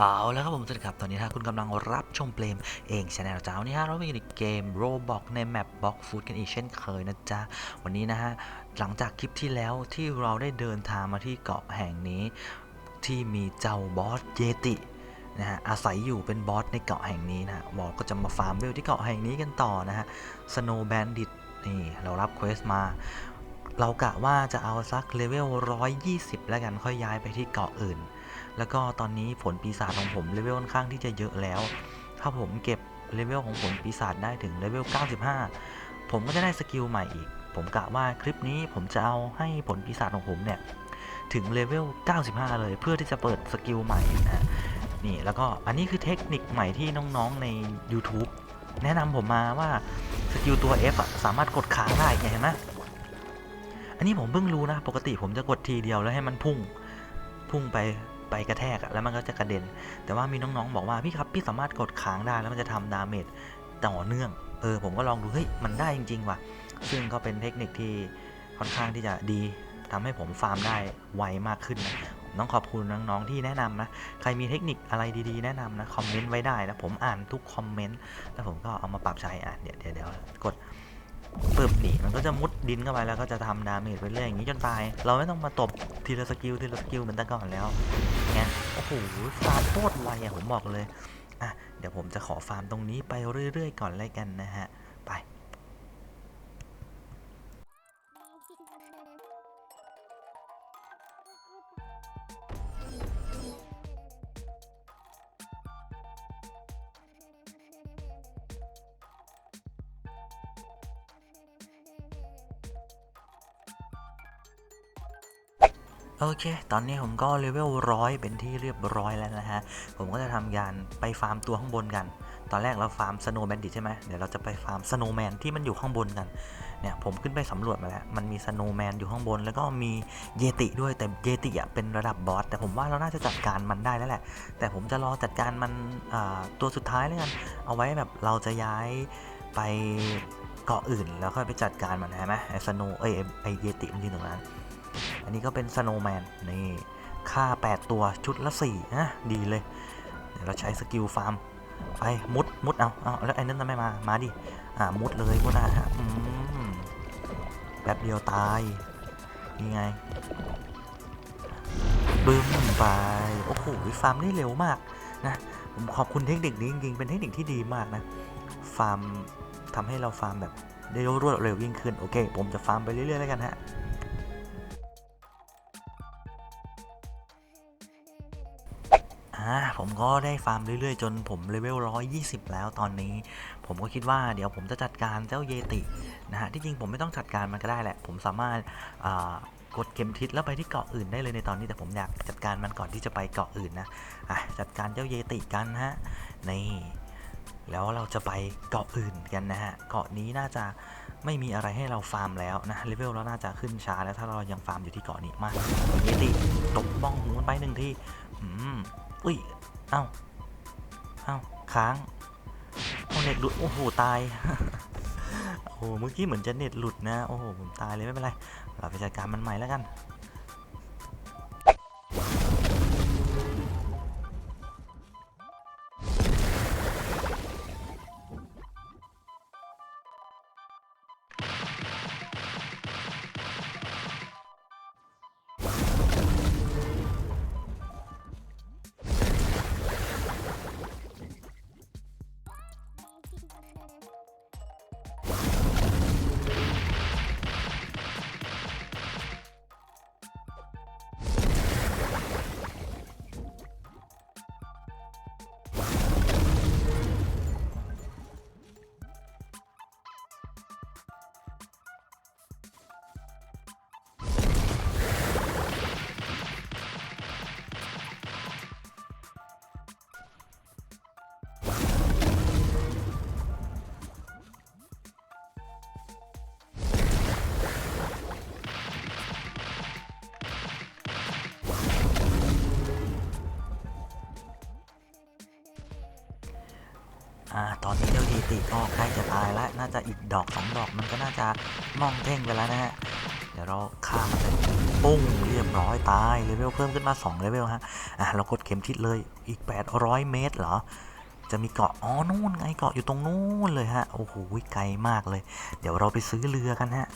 เอาแล้วครับผมสวัสดีครับ ตอนนี้ถ้าคุณกำลังรับชมเปลมเองชาแนลจ้าวันนี้ฮะเราไปอยู่ในเกม Roblox ในแมป Box Food กันอีกเช่นเคยนะจ๊ะ วันนี้นะฮะ หลังจากคลิปที่แล้วที่เราได้เดินทางมาที่เกาะแห่งนี้ ที่มีเจ้าบอสเยตินะฮะอาศัยอยู่เป็นบอสในเกาะแห่งนี้นะฮะบอกก็จะมาฟาร์มเวลที่เกาะแห่งนี้กันต่อนะฮะ Snow Bandit นี่เรารับเควสมาเรากะว่าจะเอาสักเลเวล120 แล้วกันค่อยย้ายไปที่เกาะอื่น แล้วก็ตอนนี้ผลปีศาจของผมเลเวลค่อนข้างที่จะเยอะแล้ว ถ้าผมเก็บเลเวลของผลปีศาจได้ถึงเลเวล 95 ผมก็จะได้สกิลใหม่อีก ผมกะว่าคลิปนี้ผมจะเอาให้ผลปีศาจของผมเนี่ยถึงเลเวล 95 เลยเพื่อที่จะเปิดสกิลใหม่นะนี่แล้วก็อันนี้คือเทคนิคใหม่ที่น้องๆใน YouTube แนะนำผมมาว่าสกิลตัว F อะสามารถกดค้างได้ไงเห็นไหมอันนี้ผมเพิ่งรู้นะ ปกติผมจะกดทีเดียวแล้วให้มันพุ่ง พุ่งไป ไปกระแทกอะแล้วมันก็จะกระเด็น แต่ว่ามีน้องๆบอกว่าพี่ครับพี่สามารถกดค้างได้แล้วมันจะทำดาเมจต่อเนื่อง เออผมก็ลองดูเฮ้ยมันได้จริง ๆ ว่ะ ซึ่งก็เป็นเทคนิคที่ค่อนข้างที่จะดีทำให้ผมฟาร์มได้ไวมากขึ้นนะต้องขอบคุณน้องๆที่แนะนำนะ ใครมีเทคนิคอะไรดีๆ แนะนำนะ คอมเมนต์ไว้ได้นะ ผมอ่านทุกคอมเมนต์ แล้วผมก็เอามาปรับใช้อะเดี๋ยวเดี๋ยวกด ปึบนี่มันก็จะมุดดินเข้าไปแล้วก็จะทำดาเมจไปเรื่อยอย่างนี้จนตาย เราไม่ต้องมาตบทีละสกิลทีละสกิลเหมือนแต่ก่อนแล้วไงโอ้โหฟาร์มโคตรไวอะผมบอกเลยอะเดี๋ยวผมจะขอฟาร์มตรงนี้ไปเรื่อยๆก่อนเลยกันนะฮะ โอเค ตอนนี้ผมก็เลเวลร้อยเป็นที่เรียบร้อยแล้วนะฮะ ผมก็จะทำการไปฟาร์มตัวข้างบนกัน ตอนแรกเราฟาร์มสโนว์แบนดิตใช่ไหมเดี๋ยวเราจะไปฟาร์มสโนว์แมนที่มันอยู่ข้างบนกัน เนี่ยผมขึ้นไปสำรวจมาแล้ว มันมีสโนว์แมนอยู่ข้างบน แล้วก็มีเยติด้วย แต่เยติอะเป็นระดับบอส แต่ผมว่าเราน่าจะจัดการมันได้แล้วแหละ แต่ผมจะรอจัดการมันตัวสุดท้ายแล้วกัน เอาไว้แบบเราจะย้ายไปเกาะอื่นแล้วค่อยไปจัดการมันใช่ไหมไอสโนเอ้ยไอไอเยติมันอยืนตรงนั้น อันนี้ก็เป็นสโนว์แมนนี่ค่า 8 ตัวชุดละ4นะดีเลย เดี๋ยวเราใช้สกิลฟาร์มไปมุดมุดเอาเอาแล้วไอ้นั่นทำไมมา มาดิ อ่ามุดเลยมุดอะฮะแป๊บเดียวตายนี่ไงบึ้มไป โอ้โหฟาร์มได้เร็วมากนะผมขอบคุณเทคนิคนี้จริงๆ เป็นเทคนิคที่ดีมากนะ ฟาร์มทำให้เราฟาร์มแบบได้รวดเร็วยิ่งขึ้น โอเค ผมจะฟาร์มไปเรื่อยๆแล้วกันฮะ ผมก็ได้ฟาร์มเรื่อยๆ จนผมเลเวล120 แล้วตอนนี้ ผมก็คิดว่าเดี๋ยวผมจะจัดการเจ้าเยตินะฮะที่จริงผมไม่ต้องจัดการมันก็ได้แหละ ผมสามารถกดเข็มทิศแล้วไปที่เกาะอื่นได้เลยในตอนนี้แต่ผมอยากจัดการมันก่อนที่จะไปเกาะอื่นนะอะจัดการเจ้าเยติกันฮะนี่แล้วเราจะไปเกาะอื่นกันนะฮะ เกาะนี้น่าจะไม่มีอะไรให้เราฟาร์มแล้วนะเลเวลเราน่าจะขึ้นช้าแล้วถ้าเรายังฟาร์มอยู่ที่เกาะนี้มากเยติตบบ้องหูมันไปหนึ่งทีอืม อุ้ย เอ้า เอ้า ค้างเอาเน็ตหลุด โอ้โห ตาย โอ้โห เมื่อกี้เหมือนจะเน็ตหลุดนะ โอ้โห ผมตายเลยไม่เป็นไร เราไปจัดการมันใหม่แล้วกัน อ่าตอนนี้เจ้าเยติก็ใกล้จะตายแล้วน่าจะอีกดอกสองดอกมันก็น่าจะมองเท่งไปแล้วนะฮะเดี๋ยวเราฆ่ามันเลยปุ้งเรียบร้อยตายเลเวลเพิ่มขึ้นมา2เลเวลฮะอะเรากดเข็มทิศเลยอีก 800 เมตรเหรอจะมีเกาะอ๋อนู่นไงเกาะอยู่ตรงนู้นเลยฮะโอ้โหไกลมากเลย เดี๋ยวเราไปซื้อเรือกันฮะ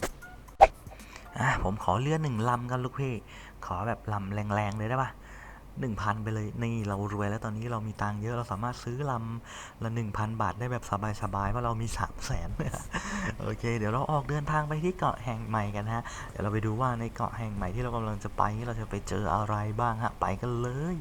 อะผมขอเรือหนึ่งลำกันลูกพี่ขอแบบลำแรงๆเลยได้ปะ หนึ่งพันไปเลย นี่เรารวยแล้วตอนนี้เรามีตังค์เยอะเราสามารถซื้อลำละหนึ่งพันบาทได้แบบสบายๆเพราะเรามีสามแสนโอเค เดี๋ยวเราออกเดินทางไปที่เกาะแห่งใหม่กันฮะ เดี๋ยวเราไปดูว่าในเกาะแห่งใหม่ที่เรากำลังจะไป เราจะไปเจออะไรบ้างฮะ ไปกันเลย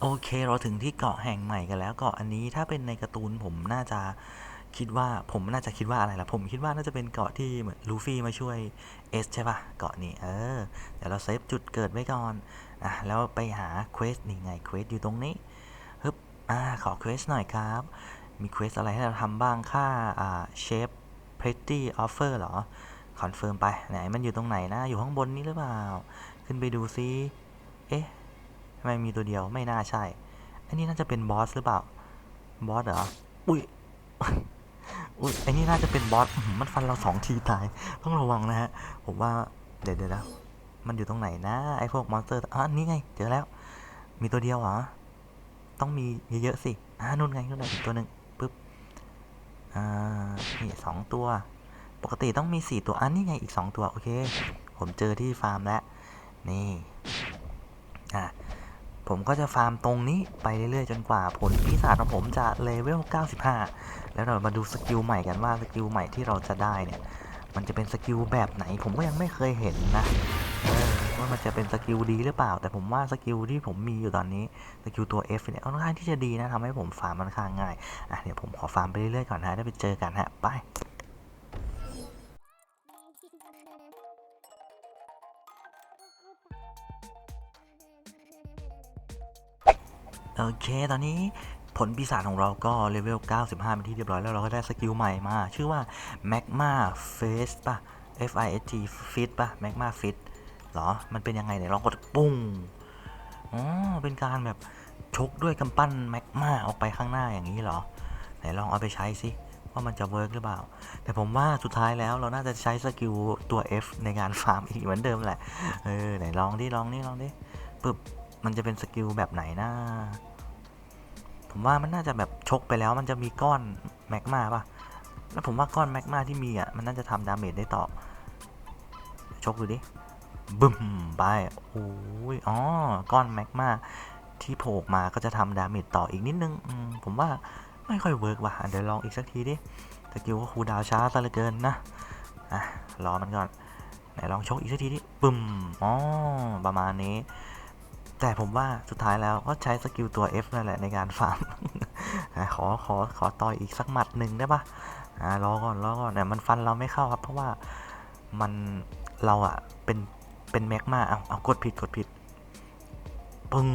โอเคเราถึงที่เกาะแห่งใหม่กันแล้วเกาะอันนี้ถ้าเป็นในการ์ตูนผมน่าจะคิดว่าผมน่าจะคิดว่าอะไรล่ะผมคิดว่าน่าจะเป็นเกาะที่เหมือนลูฟี่มาช่วยเอสใช่ปะเกาะนี้เออเดี๋ยวเราเซฟจุดเกิดไว้ก่อนอะแล้วไปหาเควสนี่ไงเควสอยู่ตรงนี้ฮึบอ่าขอเควสหน่อยครับ มีเควสอะไรให้เราทำบ้างค่าอ่าเชฟเพรตตี้ออฟเฟอร์เหรอคอนเฟิร์มไปไหนมันอยู่ตรงไหนนะอยู่ข้างบนนี้หรือเปล่า ขึ้นไปดูซิเอ๊ะ ทำไมมีตัวเดียวไม่น่าใช่ อันนี้น่าจะเป็นบอสหรือเปล่า บอสเหรอ อุ้ย อุ้ยอันนี้น่าจะเป็นบอส มันฟันเราสองทีตาย ต้องระวังนะฮะ ผมว่า เดี๋ยวเดี๋ยวนะมันอยู่ตรงไหนนะ ไอพวกมอนสเตอร์อะนี่ไง เจอแล้ว มีตัวเดียวเหรอ ต้องมีเยอะๆสิอ่านู่นไงนู่นไงอีกตัวหนึ่งปึ๊บ อ่า นี่สองตัว ปกติต้องมีสี่ตัว อันนี้ไงอีกสองตัว โอเค ผมเจอที่ฟาร์มแล้ว นี่ อะ ผมก็จะฟาร์มตรงนี้ไปเรื่อยๆจนกว่าผลปีศาจของผมจะเลเวล 95 แล้วเรามาดูสกิลใหม่กันว่าสกิลใหม่ที่เราจะได้เนี่ย มันจะเป็นสกิลแบบไหน ผมก็ยังไม่เคยเห็นนะว่ามันจะเป็นสกิลดีหรือเปล่า แต่ผมว่าสกิลที่ผมมีอยู่ตอนนี้สกิลตัว F เนี่ยค่อนข้างที่จะดีนะทำให้ผมฟาร์มมันค่อนข้างง่ายอะเดี๋ยวผมขอฟาร์มไปเรื่อยๆก่อนนะได้ไปเจอกันฮะไป โอเค ตอนนี้ผลปีศาจของเราก็เลเวล 95 เป็นที่เรียบร้อยแล้วเราก็ได้สกิลใหม่มา ชื่อว่า Magma Face ป่ะ F I S T Fit ป่ะ Magma Fit เหรอ มันเป็นยังไงเนี่ยลองกดปุ้งอ๋อ เป็นการแบบชกด้วยกำปั้นแมกมาออกไปข้างหน้าอย่างนี้เหรอ ไหนลองเอาไปใช้สิว่ามันจะเวิร์กหรือเปล่า แต่ผมว่าสุดท้ายแล้วเราน่าจะใช้สกิลตัว F ในการฟาร์มอีกเหมือนเดิมแหละ เออ ไหนลองดิลองนี่ลองดิปึ๊บ มันจะเป็นสกิลแบบไหนนะ ผมว่ามันน่าจะแบบชกไปแล้วมันจะมีก้อนแมกมาป่ะ แล้วผมว่าก้อนแมกมาที่มีอะมันน่าจะทำดาเมจได้ต่อ ชกดูดิบึ้มไปโอ้ยอ๋อก้อนแมกมาที่โผล่มาก็จะทำดาเมจต่ออีกนิดนึงผมว่าไม่ค่อยเวิร์กว่ะเดี๋ยวลองอีกสักทีดิสกิลก็คูดาวช้าซะเหลือเกินนะอะรอมันก่อนไหนลองชกอีกสักทีดิปึ้มอ๋อประมาณนี้ แต่ผมว่าสุดท้ายแล้วก็ใช้สกิลตัว F นั่นแหละในการฟาร์ม ขอขอขอต่อยอีกสักหมัดหนึ่งได้ปะอ่ารอก่อนรอก่อนแต่มันฟันเราไม่เข้าครับ เพราะว่ามันเราอะเป็นเป็นแม็กมาเอาเอากดผิดกดผิดปึ้ง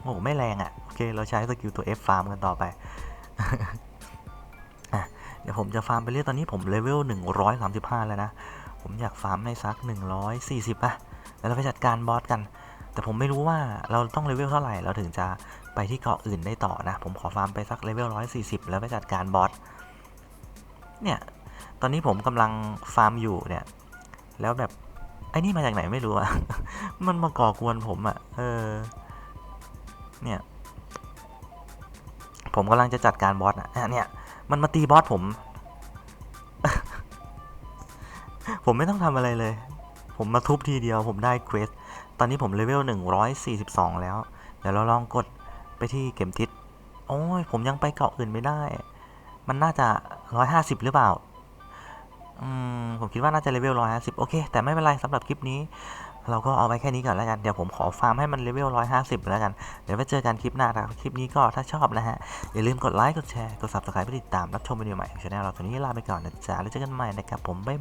โอ้โหไม่แรงอะโอเค เราใช้สกิลตัว F ฟาร์มกันต่อไปเดี๋ยวผมจะฟาร์มไปเรื่อยตอนนี้ผมเลเวล135 แล้วนะ ผมอยากฟาร์มให้สัก 140ป่ะ แล้วเราไปจัดการบอสกัน แต่ผมไม่รู้ว่าเราต้องเลเวลเท่าไหร่เราถึงจะไปที่เกาะอื่นได้ต่อนะ ผมขอฟาร์มไปสักเลเวล140แล้วไปจัดการบอสเนี่ย ตอนนี้ผมกำลังฟาร์มอยู่เนี่ย แล้วแบบไอ้นี่มาจากไหนไม่รู้อะมันมาก่อกวนผมอะเออ เนี่ย ผมกำลังจะจัดการบอสอะอะเนี่ย มันมาตีบอสผม ผมไม่ต้องทำอะไรเลย ผมมาทุบทีเดียว ผมได้เควส ตอนนี้ผมเลเวล 142 แล้ว เดี๋ยวเราลองกดไปที่เข็มทิศ โอ้ย ผมยังไปเกาะอื่นไม่ได้ มันน่าจะ 150 หรือเปล่า อืม ผมคิดว่าน่าจะเลเวล 150 โอเค แต่ไม่เป็นไรสำหรับคลิปนี้ เราก็เอาไว้แค่นี้ก่อนแล้วกัน เดี๋ยวผมขอฟาร์มให้มันเลเวล 150 แล้วกัน เดี๋ยวไปเจอกันคลิปหน้าครับ คลิปนี้ก็ถ้าชอบนะฮะ อย่าลืมกดไลค์ กดแชร์ กด subscribe เพื่อติดตามรับชมวิดีโอใหม่ของช่องเราตอนนี้ลาไปก่อนนะจ๊ะ แล้วเจอกันใหม่นะครับผม บ๊าย